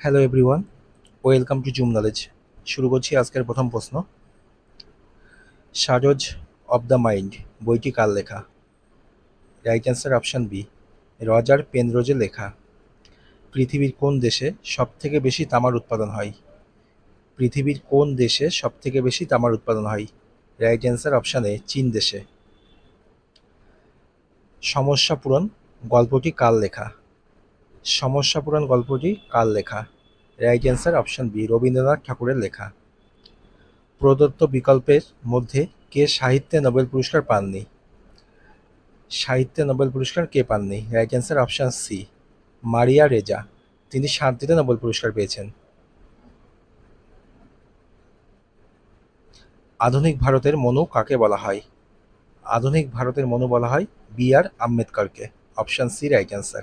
Hello everyone welcome to zoom knowledge শুরু করছি আজকের প্রথম প্রশ্ন। সারজ অব দ্য মাইন্ড বইটি কার লেখা? Right answer option B Roger পেনরোজে লেখা। পৃথিবীর কোন দেশে সবথেকে বেশি তামার উৎপাদন হয়? পৃথিবীর কোন দেশে সবথেকে বেশি তামার উৎপাদন হয়? রাইট অ্যান্সার অপশান চীন দেশে। সমস্যা পূরণ, গল্পটি কার লেখা? সমস্যা পূরণ গল্পটি কার লেখা? Right answer option B Rabindranath ঠাকুরের লেখা। প্রদত্ত বিকল্পের মধ্যে কে সাহিত্যে নোবেল পুরস্কার পাননি? সাহিত্যে নোবেল পুরস্কার কে পাননি? Right answer option C Maria Ressa. তিনি শান্তিতে নোবেল পুরস্কার পেয়েছেন। আধুনিক ভারতের মনু কাকে বলা হয়? আধুনিক ভারতের মনু বলা হয় B R আম্বেদকরকে। Option C right answer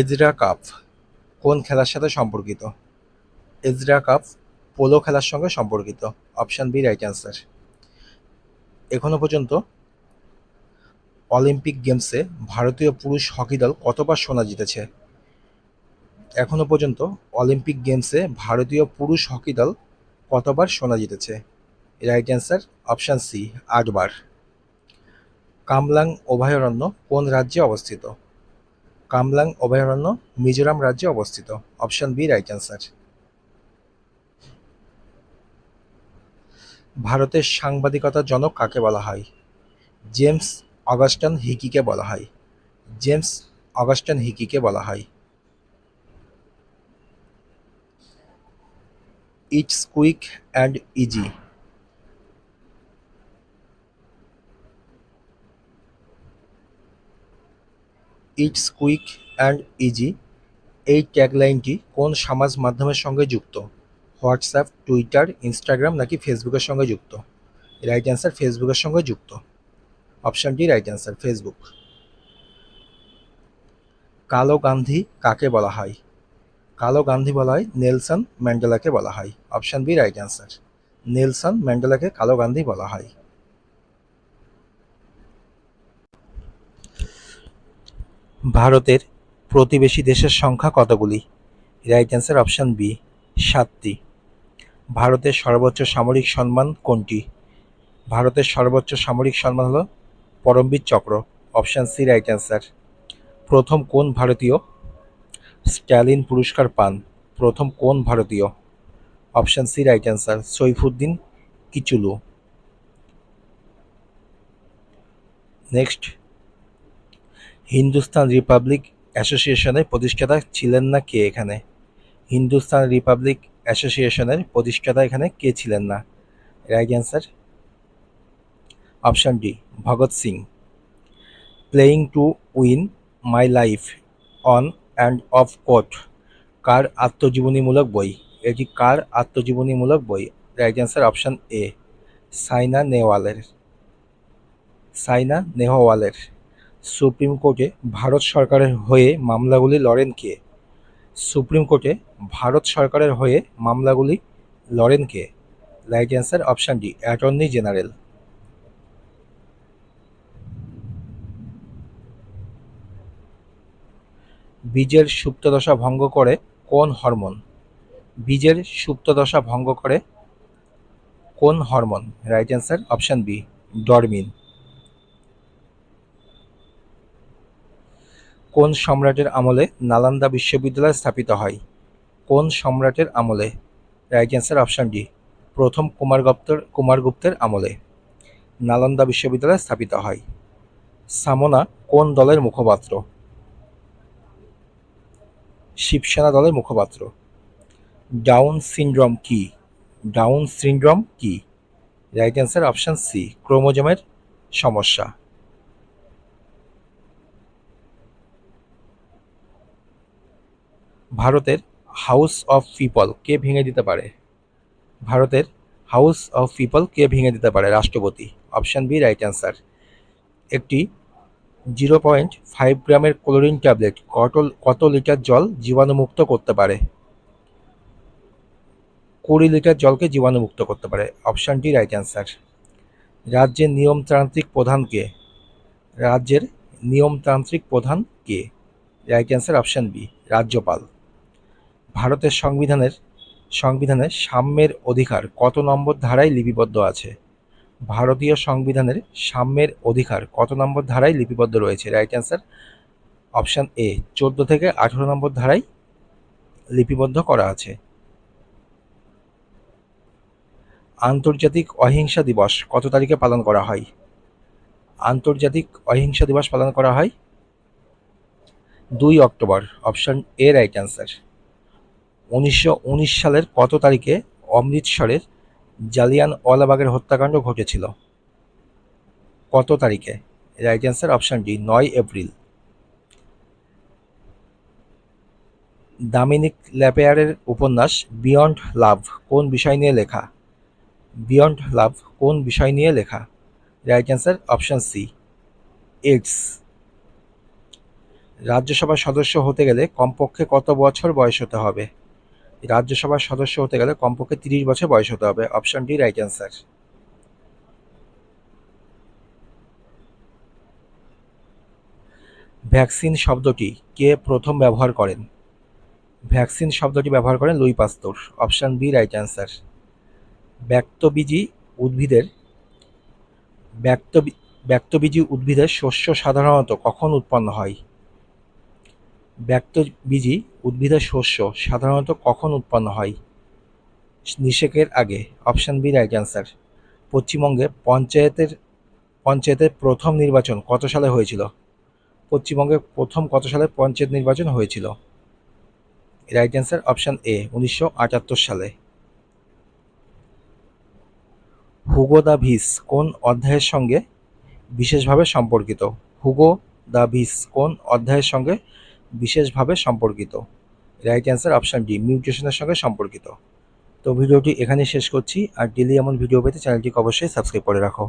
Ezra cup কোন খেলার সাথে সম্পর্কিত? এজরা কাপ পোলো খেলার সঙ্গে সম্পর্কিত। অপশান বি রাইট অ্যান্সার এখনও পর্যন্ত অলিম্পিক গেমসে ভারতীয় পুরুষ হকি দল কতবার সোনা জিতেছে? এখনও পর্যন্ত অলিম্পিক গেমসে ভারতীয় পুরুষ হকি দল কতবার সোনা জিতেছে? রাইট অ্যান্সার অপশান সি আটবার। কামলাং অভয়ারণ্য কোন রাজ্যে অবস্থিত? কামলাং অভয়ারণ্য, মিজোরাম রাজ্যে অবস্থিত। অপশন বি রাইট অ্যান্সার ভারতের সাংবাদিকতার জনক কাকে বলা হয়? জেমস অগাস্টন হিকিকে বলা হয়। জেমস অগাস্টন হিকিকে বলা হয়। It's quick and easy. It's quick and easy. এই ট্যাগলাইনটি কোন সমাজ মাধ্যমের সঙ্গে যুক্ত? হোয়াটসঅ্যাপ, টুইটার, ইনস্টাগ্রাম নাকি ফেসবুকের সঙ্গে যুক্ত? রাইট অ্যান্সার ফেসবুকের সঙ্গে যুক্ত। অপশানটি রাইট অ্যান্সার, ফেসবুক। কালো গান্ধী কাকে বলা হয়? কালো গান্ধী বলা হয়, নেলসন ম্যান্ডেলাকে বলা হয়। Option B, right answer. Nelson ম্যান্ডেলাকে কালো গান্ধী বলা হয়। ভারতের প্রতিবেশী দেশের সংখ্যা কতগুলি? রাইট অ্যান্সার অপশান বি সাতটি। ভারতের সর্বোচ্চ সামরিক সম্মান কোনটি? ভারতের সর্বোচ্চ সামরিক সম্মান হল পরমবীর চক্র। অপশান সি রাইট অ্যান্সার প্রথম কোন ভারতীয় স্ট্যালিন পুরস্কার পান? প্রথম কোন ভারতীয়? Option C right answer Saifuddin Kitchlew. Next Hindustan republic অ্যাসোসিয়েশনের প্রতিষ্ঠাতা ছিলেন না কে এখানে? হিন্দুস্তান রিপাবলিক অ্যাসোসিয়েশনের প্রতিষ্ঠাতা এখানে কে ছিলেন না? Right answer option D Bhagat Singh playing to win my life on and off court কার আত্মজীবনীমূলক বই? এটি কার আত্মজীবনীমূলক বই? Right answer option A Saina নেওয়ালের Saina নেহওয়ালের। সুপ্রিম কোর্টে ভারত সরকারের হয়ে মামলাগুলি লড়েন কে সুপ্রিম কোর্টে ভারত সরকারের হয়ে মামলাগুলি লড়েন কে right answer option D, attorney general. বীজের সুপ্তদশা ভঙ্গ করে কোন হরমোন? বীজের সুপ্তদশা ভঙ্গ করে কোন hormone? Right answer option B, dormin. কোন সম্রাটের আমলে নালন্দা বিশ্ববিদ্যালয় স্থাপিত হয়? কোন সম্রাটের আমলে? রাইট অ্যান্সার অপশান ডি, প্রথম কুমারগুপ্তর কুমারগুপ্তের আমলে নালন্দা বিশ্ববিদ্যালয় স্থাপিত হয়। সামনা কোন দলের মুখপাত্র? শিবসেনা দলের মুখপাত্র। ডাউন সিনড্রোম কি? ডাউন সিনড্রোম কি? রাইট অ্যান্সার অপশান সি, ক্রোমোজোমের সমস্যা। ভারতের হাউস অফ পিপল কে ভেঙে দিতে পারে? ভারতের হাউস অফ পিপল কে ভেঙে দিতে পারে রাষ্ট্রপতি? Option B, right answer. একটি জিরো পয়েন্ট ফাইভ গ্রামের ক্লোরিন ট্যাবলেট কত কত লিটার জল জীবাণুমুক্ত করতে পারে? কুড়ি লিটার জলকে জীবাণুমুক্ত করতে পারে। অপশানটি রাইট অ্যান্সার। রাজ্যের নিয়মতান্ত্রিক প্রধান কে? রাজ্যের নিয়মতান্ত্রিক প্রধান কে? রাইট অ্যান্সার, অপশান বি, রাজ্যপাল। ভারতের সংবিধানের সংবিধানে সাম্যের অধিকার কত নম্বর ধারায় লিপিবদ্ধ আছে? ভারতীয় সংবিধানের সাম্যের অধিকার কত নম্বর ধারায় লিপিবদ্ধ রয়েছে? রাইট অ্যান্সার অপশান এ চোদ্দ থেকে আঠেরো নম্বর ধারায় লিপিবদ্ধ করা আছে। আন্তর্জাতিক অহিংসা দিবস কত তারিখে পালন করা হয়? আন্তর্জাতিক অহিংসা দিবস পালন করা হয় দুই October option A right answer উনিশশো উনিশ সালের কত তারিখে অমৃতসরের জালিয়ান ওয়ালাবাগের হত্যাকাণ্ড ঘটেছিল? কত তারিখে? রাইট অ্যান্সার অপশন ডি নয় এপ্রিল। দামিনিক ল্যাপেয়ারের উপন্যাস বিয়ন্ড লাভ, কোন বিষয় নিয়ে লেখা? বিয়ন্ড লাভ, কোন বিষয় নিয়ে লেখা? Right answer option C AIDS রাজ্যসভার সদস্য হতে গেলে কমপক্ষে কত বছর বয়স হতে হবে? রাজ্যসভার সদস্য হতে গেলে কমপক্ষে তিরিশ বছর বয়স হতে হবে। Option D right answer vaccine শব্দটি কে প্রথম ব্যবহার করেন? ভ্যাকসিন শব্দটি ব্যবহার করেন Louis Pasteur. Option B right answer ব্যক্তবীজী উদ্ভিদের ব্যক্ত ব্যক্তবীজী উদ্ভিদের শস্য সাধারণত কখন উৎপন্ন হয়? ব্যক্তবীজী উদ্ভিদের শস্য, সাধারণত কখন উৎপন্ন হয়? নিষেকের আগে, অপশন বি রাইট অ্যান্সার। পশ্চিমবঙ্গে পঞ্চায়েতের পঞ্চায়েতের প্রথম নির্বাচন কত সালে হয়েছিল? পশ্চিমবঙ্গে প্রথম কত সালে পঞ্চায়েত নির্বাচন হয়েছিল? রাইট অ্যান্সার অপশন এ, উনিশশো আটাত্তর সালে। হুগো দ্য ভিস কোন অধ্যায়ের সঙ্গে বিশেষভাবে সম্পর্কিত? হুগো দ্য ভিস কোন অধ্যায়ের সঙ্গে বিশেষভাবে সম্পর্কিত। রাইট অ্যান্সার অপশান ডি মিউটেশনের সঙ্গে সম্পর্কিত। তো ভিডিওটি এখানে শেষ করছি। আর ডেলি এমন ভিডিও পেতে চ্যানেলটিকে অবশ্যই সাবস্ক্রাইব করে রাখো।